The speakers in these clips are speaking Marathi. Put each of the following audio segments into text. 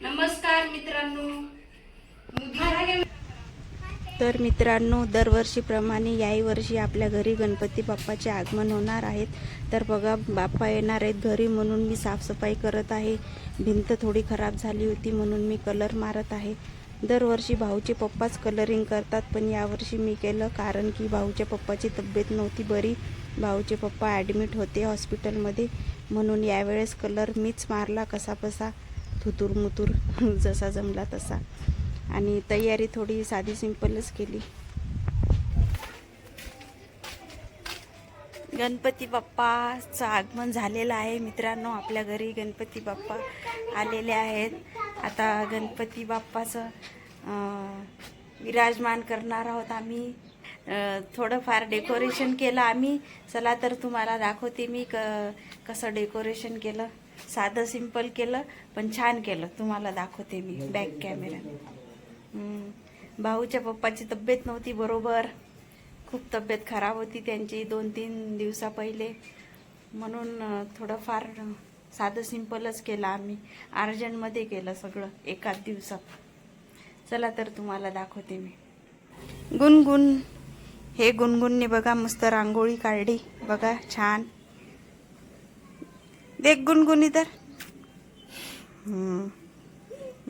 नमस्कार मित्रांनो. तर मित्रांनो दरवर्षीप्रमाणे याही वर्षी आपल्या घरी गणपती बाप्पाचे आगमन होणार आहेत. तर बघा बाप्पा येणार आहेत घरी म्हणून मी साफसफाई करत आहे. भिंत थोडी खराब झाली होती म्हणून मी कलर मारत आहे. दरवर्षी भाऊचे पप्पाच कलरिंग करतात पण यावर्षी मी केलं कारण की भाऊच्या पप्पाची तब्येत नव्हती बरी. भाऊचे पप्पा ॲडमिट होते हॉस्पिटलमध्ये म्हणून यावेळेस कलर मीच मारला कसापसा थुतूरमुतूर जसा जमला तसा. आणि तयारी थोडी साधी सिंपलच केली. गणपती बाप्पाचं आगमन झालेलं आहे मित्रांनो आपल्या घरी गणपती बाप्पा आलेले आहेत. आता गणपती बाप्पाचं विराजमान करणार आहोत आम्ही. थोडंफार डेकोरेशन केलं आम्ही. चला तर तुम्हाला दाखवते मी क कसं डेकोरेशन केलं. साधं सिंपल केलं पण छान केलं. तुम्हाला दाखवते मी बॅक कॅमेरा. भाऊच्या पप्पाची तब्येत नव्हती बरोबर. खूप तब्येत खराब होती त्यांची दोन तीन दिवसा पहिले. म्हणून थोडंफार साधं सिंपलच केलं आम्ही. अर्जंटमध्ये केलं सगळं एकाच दिवसात. चला तर तुम्हाला दाखवते मी. गुणगुण. हे गुणगुणने बघा मस्त रांगोळी काढली. बघा छान. देख गुणगुणी तर गुनगुन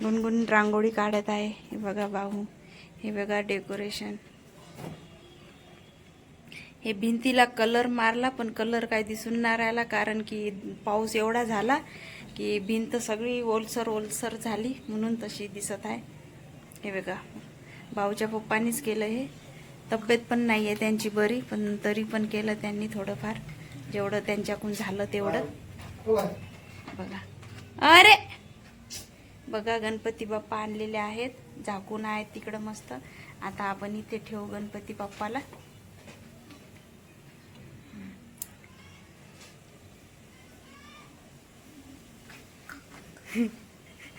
गुणगुण रांगोळी काढत आहे. हे बघा भाऊ हे बघा डेकोरेशन. हे भिंतीला कलर मारला पण कलर काय दिसून नाही राहिला कारण की पाऊस एवढा झाला की भिंत सगळी ओलसर ओलसर झाली म्हणून तशी दिसत आहे. हे बघा भाऊच्या पप्पानीच केलं हे. तब्येत पण नाही आहे त्यांची बरी पण तरी पण केलं त्यांनी थोडंफार. जेवढं त्यांच्याकडून झालं तेवढं. बघा. अरे! बघा गणपती बाप्पा आणलेले आहेत. झाकून आहेत तिकडं मस्त. आता आपण इथे ठेवू गणपती बाप्पाला.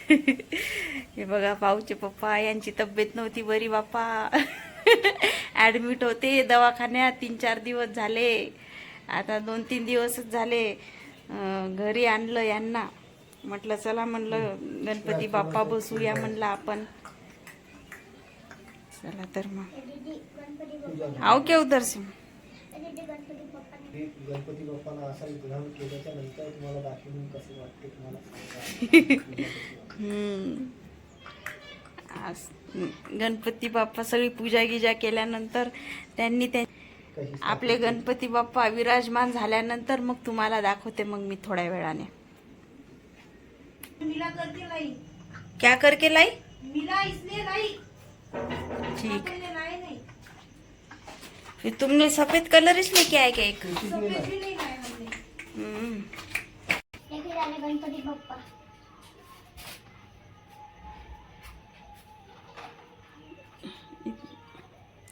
हे बघा भाऊचे पप्पा यांची तब्येत नव्हती बरी बाप्पा. ॲडमिट होते दवाखान्यात तीन चार दिवस झाले. आता दोन तीन दिवसच झाले. घरी आणलं यांना. म्हटलं चला म्हणलं गणपती बाप्पा बसूया म्हणलं आपण. चला तर मग. आओ के उधर से हे गणपती बाप्पाला असा केल्याच्यानंतर तुम्हाला दाखवून कसं वाटते तुम्हाला? गणपती बाप्पा सगळी पूजा गिजा केल्यानंतर त्यांनी त्या आपले गणपती बाप्पा विराजमान झाल्यानंतर मग तुम्हाला दाखवते मग मी थोड्या वेळाने. मिला करके लाई. क्या करके लाई? मिला इसलिए लाई. ठीक. ये तुमने सफेद कलर इसलिए क्या है क्या एक? बाप्पा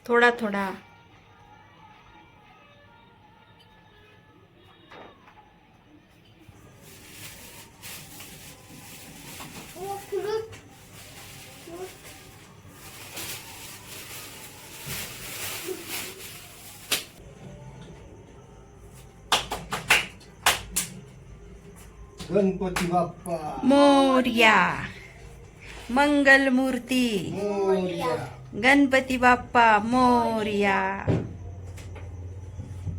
थोडा थोडा। गणपती बाप्पा मोर्या मंगल मूर्ती मोरया. गणपती बाप्पा मोर्या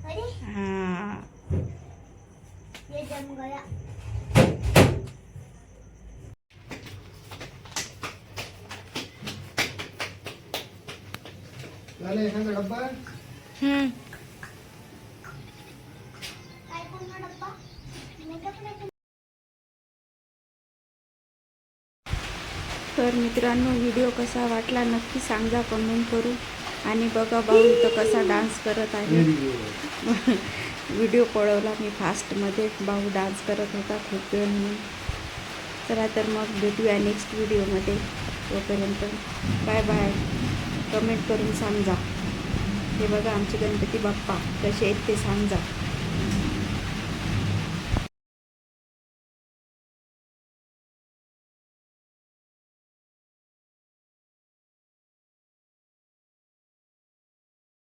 अरे हा ये जम गया झालं एखादा डब्बा हम्म. काय पूर्ण डब्बा मेकअप नाही तर मित्रांनो व्हिडिओ कसा वाटला नक्की सांगा कमेंट करू. आणि बघा भाऊ इथं कसा डान्स करत आहे. व्हिडिओ पळवला मी फास्टमध्ये भाऊ डान्स करत होता खूप वेळ म्हणून. चला तर मग भेटूया नेक्स्ट व्हिडिओमध्ये तोपर्यंत बाय बाय कमेंट करून सांगा. हे बघा आमचे गणपती बाप्पा कसे आहेत ते सांगा.